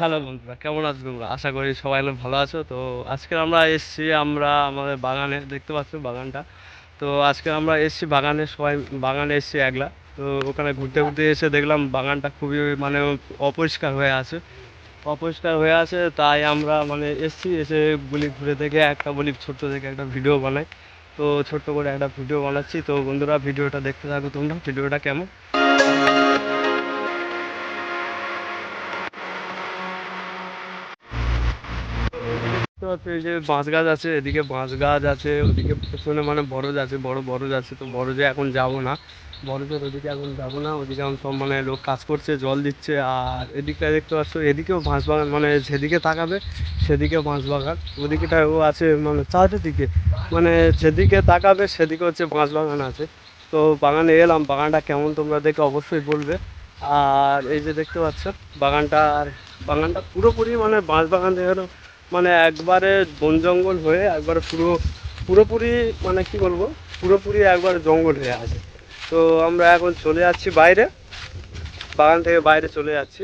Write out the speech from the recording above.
Hello বন্ধুরা, কেমন আছো তোমরা? আশা করি সবাই ভালো আছো। তো আজকে আমরা এসেছি, আমরা আমাদের বাগানে, দেখতে পাচ্ছ বাগানটা। তো আজকে আমরা এসেছি বাগানে, সবাই বাগানে এসেছি একলা। তো ওখানে ঘুরতে ঘুরতে এসে দেখলাম বাগানটা খুবই মানে অপরিষ্কার হয়ে আছে। অপরিষ্কার হয়ে আছে, তাই আমরা মানে এসেছি। এসে বলি ঘুরে দেখে, একটা বলি ছোট্ট থেকে একটা ভিডিও বানাই। তো ছোট্ট করে একটা ভিডিও বানাচ্ছি। তো বন্ধুরা, ভিডিওটা দেখতে থাকো তোমরা, ভিডিওটা কেমন? দেখতে পাচ্ছ এই যে বাঁশ গাছ আছে, এদিকে বাঁশ গাছ আছে, ওদিকে পেছনে মানে বরজ আছে, বড় বরজ আছে, তো বরজে এখন যাব না। বরজের ওদিকে এখন যাব না, ওদিকে এখন সব মানে লোক কাজ করছে, জল দিচ্ছে, আর এদিকটা দেখতে পাচ্ছ, এদিকেও বাঁশ বাগান মানে যেদিকে তাকাবে সেদিকে বাঁশ বাগান। ওদিকেটাও আছে মানে চারিদিকে মানে যেদিকে তাকাবে সেদিকে হচ্ছে বাঁশ বাগান আছে। তো বাগানে এলাম, বাগানটা কেমন তোমরা দেখে অবশ্যই বলবে। আর এই যে দেখতে পাচ্ছ, বাগানটা, আর বাগানটা পুরোপুরি মানে বাঁশ বাগান মানে একবারে বন জঙ্গল হয়ে একবারে পুরো, পুরোপুরি মানে কি বলব? পুরোপুরি একবারে জঙ্গল হয়ে আছে। তো আমরা এখন চলে যাচ্ছি বাইরে। বাগান থেকে বাইরে চলে যাচ্ছি।